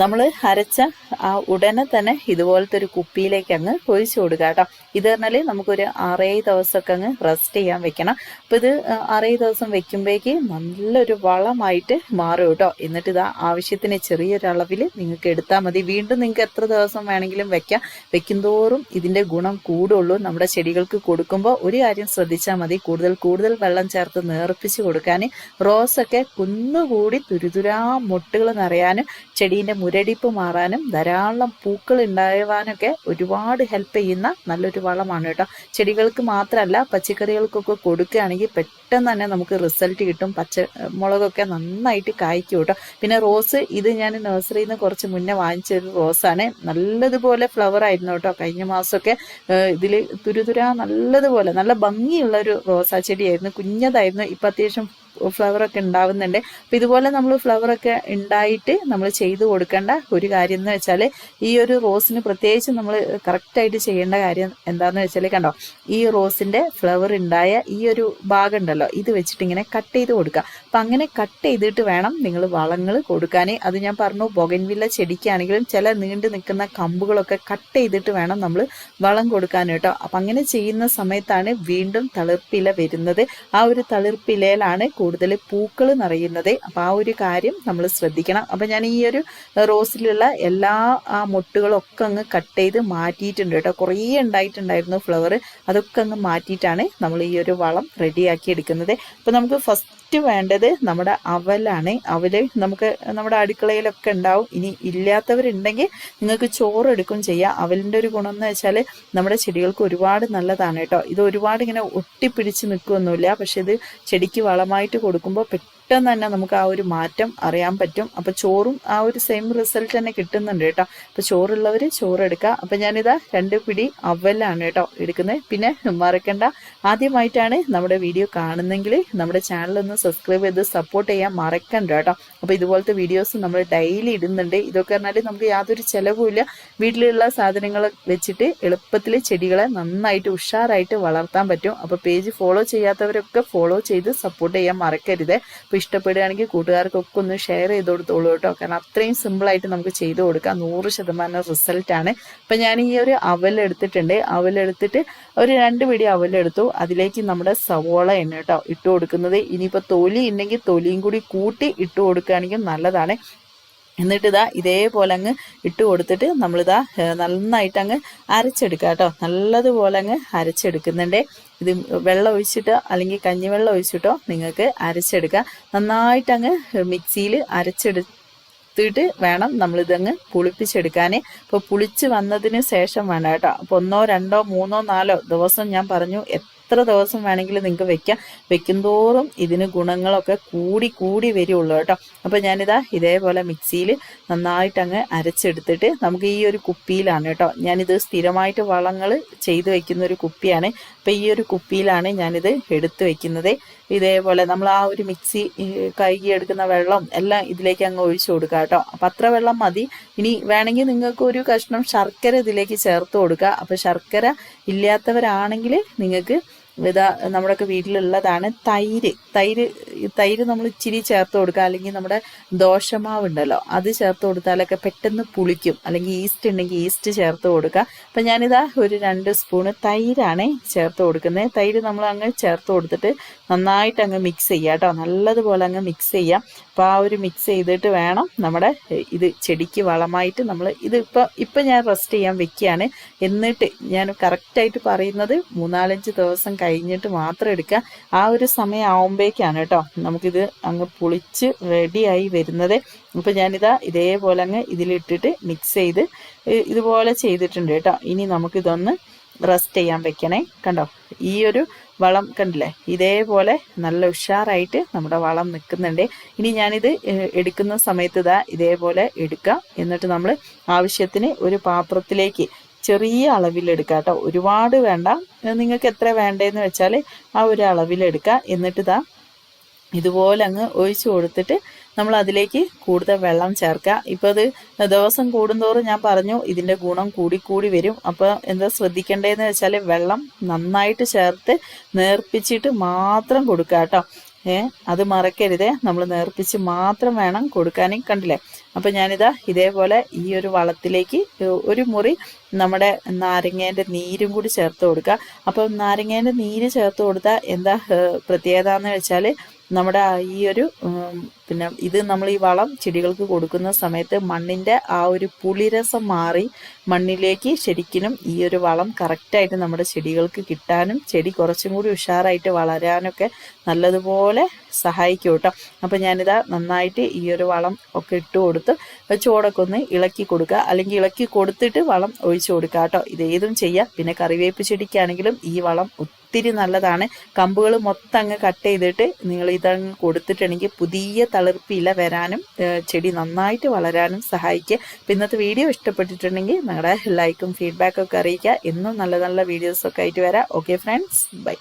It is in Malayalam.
നമ്മൾ അരച്ച ആ ഉടനെ തന്നെ ഇതുപോലത്തെ ഒരു കുപ്പിയിലേക്ക് അങ്ങ് ഒഴിച്ചു കൊടുക്കുക കേട്ടോ. ഇത് പറഞ്ഞാൽ നമുക്കൊരു ആറേഴ് ദിവസമൊക്കെ അങ്ങ് റെസ്റ്റ് ചെയ്യാൻ വെക്കണം. അപ്പോൾ ഇത് ആറേഴ് ദിവസം വെക്കുമ്പോഴേക്ക് നല്ലൊരു വളമായിട്ട് മാറും കേട്ടോ. എന്നിട്ട് ഇത് ആവശ്യത്തിന് ചെറിയൊരളവിൽ നിങ്ങൾക്ക് എടുത്താൽ മതി. വീണ്ടും നിങ്ങൾക്ക് എത്ര ദിവസം വേണമെങ്കിലും വെക്കാം. വെക്കുന്തോറും ഇതിന്റെ ഗുണം കൂടുള്ളൂ. നമ്മുടെ ചെടികൾക്ക് കൊടുക്കുമ്പോൾ ഒരു കാര്യം ശ്രദ്ധിച്ചാൽ മതി. കൂടുതൽ കൂടുതൽ വെള്ളം ചേർത്ത് നേർപ്പിച്ച് കൊടുക്കാൻ റോസൊക്കെ കുന്നുകൂടി തുരിതുരാ മുട്ടുകൾ നിറയാനും ചെടീന്റെ മുരടിപ്പ് മാറാനും ധാരാളം പൂക്കൾ ഉണ്ടാവാനൊക്കെ ഒരുപാട് ഹെൽപ്പ് ചെയ്യുന്ന നല്ലൊരു വളമാണ് കേട്ടോ. ചെടികൾക്ക് മാത്രമല്ല പച്ചക്കറികൾക്കൊക്കെ കൊടുക്കുകയാണെങ്കിൽ പെട്ടെന്ന് തന്നെ നമുക്ക് റിസൾട്ട് കിട്ടും. പച്ച മുളകൊക്കെ നന്നായിട്ട് കായ്ക്കും കേട്ടോ. പിന്നെ റോസ് ഇത് ഞാൻ നഴ്സറിയിൽ നിന്ന് കുറച്ച് മുന്നേ വാങ്ങിച്ച ഒരു റോസാണ്. നല്ലതുപോലെ ഫ്ലവർ ആയിരുന്നു കേട്ടോ. കഴിഞ്ഞ മാസമൊക്കെ ഇതിൽ തുരുതുരാ നല്ലതുപോലെ നല്ല ഭംഗിയുള്ള ഒരു റോസാ ചെടിയായിരുന്നു. കുഞ്ഞതായിരുന്നു. ഇപ്പം അത്യാവശ്യം ഫ്ലവർ ഒക്കെ ഉണ്ടാവുന്നുണ്ട്. അപ്പം ഇതുപോലെ നമ്മൾ ഫ്ലവർ ഒക്കെ ഉണ്ടായിട്ട് നമ്മൾ ചെയ്തു കൊടുക്കേണ്ട ഒരു കാര്യം എന്ന് വെച്ചാൽ ഈ ഒരു റോസിന് പ്രത്യേകിച്ച് നമ്മൾ കറക്റ്റായിട്ട് ചെയ്യേണ്ട കാര്യം എന്താണെന്ന് വെച്ചാൽ കണ്ടോ ഈ റോസിന്റെ ഫ്ലവർ ഉണ്ടായ ഈ ഒരു ഭാഗം ഉണ്ടല്ലോ ഇത് വെച്ചിട്ട് ഇങ്ങനെ കട്ട് ചെയ്ത് കൊടുക്കുക. അപ്പം അങ്ങനെ കട്ട് ചെയ്തിട്ട് വേണം നിങ്ങൾ വളങ്ങൾ കൊടുക്കാനേ. അത് ഞാൻ പറഞ്ഞു ബൊഗൻവില്ല ചെടിക്കാണെങ്കിലും ചില നീണ്ടു നിൽക്കുന്ന കമ്പുകളൊക്കെ കട്ട് ചെയ്തിട്ട് വേണം നമ്മൾ വളം കൊടുക്കാൻ കേട്ടോ. അപ്പം അങ്ങനെ ചെയ്യുന്ന സമയത്താണ് വീണ്ടും തളിർപ്പില വരുന്നത്. ആ ഒരു തളിർപ്പിലയിലാണ് കൂടുതൽ പൂക്കൾ നിറയുന്നത്. അപ്പോൾ ആ ഒരു കാര്യം നമ്മൾ ശ്രദ്ധിക്കണം. അപ്പം ഞാൻ ഈ ഒരു റോസിലുള്ള എല്ലാ ആ മുട്ടുകളൊക്കെ അങ്ങ് കട്ട് ചെയ്ത് മാറ്റിയിട്ടുണ്ട് കേട്ടോ. കുറേ ഉണ്ടായിട്ടുണ്ടായിരുന്നു ഫ്ലവർ. അതൊക്കെ അങ്ങ് മാറ്റിയിട്ടാണ് നമ്മൾ ഈ ഒരു വളം റെഡിയാക്കി എടുക്കുന്നത്. അപ്പോൾ നമുക്ക് ഫസ്റ്റ് വേണ്ടത് നമ്മുടെ അവലാണ്. അവൽ നമുക്ക് നമ്മുടെ അടുക്കളയിലൊക്കെ ഉണ്ടാവും. ഇനി ഇല്ലാത്തവരുണ്ടെങ്കിൽ നിങ്ങൾക്ക് ചോറ് എടുക്കും ചെയ്യാം. അവലിന്റെ ഒരു ഗുണം എന്ന് വെച്ചാൽ നമ്മുടെ ചെടികൾക്ക് ഒരുപാട് നല്ലതാണ് കേട്ടോ. ഇത് ഒരുപാട് ഇങ്ങനെ ഒട്ടിപ്പിടിച്ച് നിൽക്കുകയൊന്നുമില്ല പക്ഷെ ഇത് ചെടിക്ക് വളമായിട്ട് കൊടുക്കുമ്പോൾ പെട്ടെന്ന് തന്നെ നമുക്ക് ആ ഒരു മാറ്റം അറിയാൻ പറ്റും. അപ്പോൾ ചോറും ആ ഒരു സെയിം റിസൾട്ട് തന്നെ കിട്ടുന്നുണ്ട് കേട്ടോ. അപ്പോൾ ചോറുള്ളവർ ചോറ് എടുക്കുക അപ്പോൾ ഞാനിതാ രണ്ട് പിടി അവലാണ് കേട്ടോ എടുക്കുന്നത് പിന്നെ മറക്കണ്ട. ആദ്യമായിട്ടാണ് നമ്മുടെ വീഡിയോ കാണുന്നെങ്കിൽ നമ്മുടെ ചാനൽ ഒന്ന് സബ്സ്ക്രൈബ് ചെയ്ത് സപ്പോർട്ട് ചെയ്യാൻ മറക്കണ്ട കേട്ടോ. അപ്പോൾ ഇതുപോലത്തെ വീഡിയോസ് നമ്മൾ ഡെയിലി ഇടുന്നുണ്ട്. ഇതൊക്കെ പറഞ്ഞാൽ നമുക്ക് യാതൊരു ചിലവുമില്ല. വീട്ടിലുള്ള സാധനങ്ങൾ വെച്ചിട്ട് എളുപ്പത്തിൽ ചെടികളെ നന്നായിട്ട് ഉഷാറായിട്ട് വളർത്താൻ പറ്റും. അപ്പോൾ പേജ് ഫോളോ ചെയ്യാത്തവരൊക്കെ ഫോളോ ചെയ്ത് സപ്പോർട്ട് ചെയ്യാൻ മറക്കരുത്. ഇഷ്ടപ്പെടുകയാണെങ്കിൽ കൂട്ടുകാർക്കൊക്കെ ഒന്ന് ഷെയർ ചെയ്ത് കൊടുത്തോളൂ കേട്ടോ. കാരണം അത്രയും സിമ്പിളായിട്ട് നമുക്ക് ചെയ്തു കൊടുക്കാം. നൂറ് ശതമാനം റിസൾട്ടാണ് അപ്പം ഞാൻ ഈ ഒരു അവലെടുത്തിട്ടുണ്ട് അവലെടുത്തിട്ട് ഒരു രണ്ട് പിടി അവലെടുത്തു അതിലേക്ക് നമ്മുടെ സവോള എണ്ണ കേട്ടോ ഇട്ട് കൊടുക്കുന്നത്. ഇനിയിപ്പോൾ തൊലി ഉണ്ടെങ്കിൽ തൊലിയും കൂടി കൂട്ടി ഇട്ട് കൊടുക്കുകയാണെങ്കിൽ നല്ലതാണ്. എന്നിട്ട് ഇതാ ഇതേപോലെ അങ്ങ് ഇട്ട് കൊടുത്തിട്ട് നമ്മളിതാ നന്നായിട്ട് അങ്ങ് അരച്ചെടുക്കുക കേട്ടോ നല്ലതുപോലെ അങ്ങ് അരച്ചെടുക്കുന്നുണ്ട്. ഇത് വെള്ളം ഒഴിച്ചിട്ടോ അല്ലെങ്കിൽ കഞ്ഞിവെള്ളം ഒഴിച്ചിട്ടോ നിങ്ങൾക്ക് അരച്ചെടുക്കുക നന്നായിട്ട് അങ്ങ് മിക്സിയിൽ അരച്ചെടുത്തിട്ട് വേണം നമ്മളിതങ്ങ് പുളിപ്പിച്ചെടുക്കാൻ ഇപ്പോൾ പുളിച്ച് വന്നതിന് ശേഷം വേണം കേട്ടോ. അപ്പോൾ ഒന്നോ രണ്ടോ മൂന്നോ നാലോ ദിവസം ഞാൻ പറഞ്ഞു എത്ര ദിവസം വേണമെങ്കിലും നിങ്ങൾക്ക് വെക്കാം. വെക്കുന്തോറും ഇതിന് ഗുണങ്ങളൊക്കെ കൂടി കൂടി വരുള്ളൂ കേട്ടോ. അപ്പോൾ ഞാനിതാ ഇതേപോലെ മിക്സിയിൽ നന്നായിട്ട് അങ്ങ് അരച്ചെടുത്തിട്ട് നമുക്ക് ഈ ഒരു കുപ്പിയിലാണ് കേട്ടോ. ഞാനിത് സ്ഥിരമായിട്ട് വളങ്ങൾ ചെയ്ത് വെക്കുന്ന ഒരു കുപ്പിയാണ്. അപ്പോൾ ഈ ഒരു കുപ്പിയിലാണ് ഞാനിത് എടുത്ത് വെക്കുന്നത്. ഇതേപോലെ നമ്മൾ ആ ഒരു മിക്സി കഴുകി എടുക്കുന്ന വെള്ളം എല്ലാം ഇതിലേക്ക് അങ്ങ് ഒഴിച്ചു കൊടുക്കുക കേട്ടോ. അപ്പം അത്ര വെള്ളം മതി. ഇനി വേണമെങ്കിൽ നിങ്ങൾക്ക് ഒരു കഷ്ണം ശർക്കര ഇതിലേക്ക് ചേർത്ത് കൊടുക്കുക. അപ്പോൾ ശർക്കര ഇല്ലാത്തവരാണെങ്കിൽ നിങ്ങൾക്ക് ഇതാ നമ്മുടെയൊക്കെ വീട്ടിലുള്ളതാണ് തൈര്. തൈര് തൈര് നമ്മൾ ഇച്ചിരി ചേർത്ത് കൊടുക്കുക. അല്ലെങ്കിൽ നമ്മുടെ ദോശമാവ് ഉണ്ടല്ലോ അത് ചേർത്ത് കൊടുത്താലൊക്കെ പെട്ടെന്ന് പുളിക്കും. അല്ലെങ്കിൽ ഈസ്റ്റ് ഉണ്ടെങ്കിൽ ഈസ്റ്റ് ചേർത്ത് കൊടുക്കുക. അപ്പം ഞാനിതാ ഒരു രണ്ട് സ്പൂണ് തൈരാണ് ചേർത്ത് കൊടുക്കുന്നത്. തൈര് നമ്മൾ അങ്ങ് ചേർത്ത് കൊടുത്തിട്ട് നന്നായിട്ട് അങ്ങ് മിക്സ് ചെയ്യുക കേട്ടോ. നല്ലതുപോലെ അങ്ങ് മിക്സ് ചെയ്യാം അപ്പോൾ ആ ഒരു മിക്സ് ചെയ്തിട്ട് വേണം നമ്മുടെ ഇത് ചെടിക്ക് വളമായിട്ട് നമ്മൾ ഇത് ഇപ്പോൾ ഇപ്പം ഞാൻ റെസ്റ്റ് ചെയ്യാൻ വെക്കുകയാണ്. എന്നിട്ട് ഞാൻ കറക്റ്റായിട്ട് പറയുന്നത് മൂന്നാലഞ്ച് ദിവസം കഴിഞ്ഞിട്ട് മാത്രം എടുക്കുക. ആ ഒരു സമയം ആവുമ്പോഴേക്കാണ് കേട്ടോ നമുക്കിത് അങ്ങ് പുളിച്ച് റെഡിയായി വരുന്നത്. അപ്പോൾ ഞാനിതാ ഇതേപോലെ അങ്ങ് ഇതിലിട്ടിട്ട് മിക്സ് ചെയ്ത് ഇതുപോലെ ചെയ്തിട്ടുണ്ട് കേട്ടോ. ഇനി നമുക്കിതൊന്ന് റെസ്റ്റ് ചെയ്യാൻ വെക്കണേ. കണ്ടോ? ഈ ഒരു വളം കണ്ടില്ലേ? ഇതേപോലെ നല്ല ഉഷാറായിട്ട് നമ്മുടെ വളം നിൽക്കുന്നുണ്ട്. ഇനി ഞാനിത് എടുക്കുന്ന സമയത്ത് ഇതാ ഇതേപോലെ എടുക്കാം. എന്നിട്ട് നമ്മൾ ആവശ്യത്തിന് ഒരു പാത്രത്തിലേക്ക് ചെറിയ അളവിലെടുക്കുക കേട്ടോ ഒരുപാട് വേണ്ട. നിങ്ങൾക്ക് എത്ര വേണ്ടതെന്ന് വെച്ചാൽ ആ ഒരു അളവിലെടുക്കുക. എന്നിട്ട് ഇതാ ഇതുപോലെ അങ്ങ് ഒഴിച്ചു കൊടുത്തിട്ട് നമ്മൾ അതിലേക്ക് കൂടുതൽ വെള്ളം ചേർക്കുക. ഇപ്പോൾ അത് ദിവസം കൂടുന്തോറും ഞാൻ പറഞ്ഞു ഇതിന്റെ ഗുണം കൂടിക്കൂടി വരും. അപ്പോൾ എന്താ ശ്രദ്ധിക്കേണ്ടതെന്ന് വെച്ചാൽ വെള്ളം നന്നായിട്ട് ചേർത്ത് നേർപ്പിച്ചിട്ട് മാത്രം കൊടുക്കുക കേട്ടോ. ഏ അത് മറക്കരുതേ. നമ്മൾ നേർപ്പിച്ച് മാത്രം വേണം കൊടുക്കാനും. കണ്ടില്ലേ? അപ്പം ഞാനിതാ ഇതേപോലെ ഈ ഒരു വളത്തിലേക്ക് ഒരു മുറി നമ്മുടെ നാരങ്ങേന്റെ നീരും കൂടി ചേർത്ത് കൊടുക്കുക അപ്പം നാരങ്ങേന്റെ നീര് ചേർത്ത് കൊടുത്താൽ എന്താ പ്രത്യേകത എന്ന് വെച്ചാൽ നമ്മുടെ ഈ ഒരു പിന്നെ ഇത് നമ്മൾ ഈ വളം ചെടികൾക്ക് കൊടുക്കുന്ന സമയത്ത് മണ്ണിന്റെ ആ ഒരു പുളിരസം മാറി മണ്ണിലേക്ക് ശരിക്കും ഈ ഒരു വളം കറക്റ്റായിട്ട് നമ്മുടെ ചെടികൾക്ക് കിട്ടാനും ചെടി കുറച്ചും കൂടി ഉഷാറായിട്ട് വളരാനൊക്കെ നല്ലതുപോലെ സഹായിക്കും കേട്ടോ. അപ്പം ഞാനിതാ നന്നായിട്ട് ഈ ഒരു വളം ഒക്കെ ഇട്ട് കൊടുത്ത് ചൂടൊക്കെ ഒന്ന് ഇളക്കി കൊടുക്കുക. അല്ലെങ്കിൽ ഇളക്കി കൊടുത്തിട്ട് വളം ഒഴിച്ചു കൊടുക്കുക കേട്ടോ. ഇത് ഏതും ചെയ്യാം. പിന്നെ കറിവേപ്പ് ചെടിക്കാണെങ്കിലും ഈ വളം ഒത്തിരി നല്ലതാണ്. കമ്പുകൾ മൊത്തം അങ്ങ് കട്ട് ചെയ്തിട്ട് നിങ്ങൾ ഇതങ്ങ് കൊടുത്തിട്ടുണ്ടെങ്കിൽ പുതിയ തളിർപ്പില വരാനും ചെടി നന്നായിട്ട് വളരാനും സഹായിക്കുക. അപ്പം ഇന്നത്തെ വീഡിയോ ഇഷ്ടപ്പെട്ടിട്ടുണ്ടെങ്കിൽ നിങ്ങളുടെ ലൈക്കും ഫീഡ്ബാക്കും ഒക്കെ അറിയിക്കുക. എന്നും നല്ല നല്ല വീഡിയോസൊക്കെ ആയിട്ട് വരാം. Okay friends bye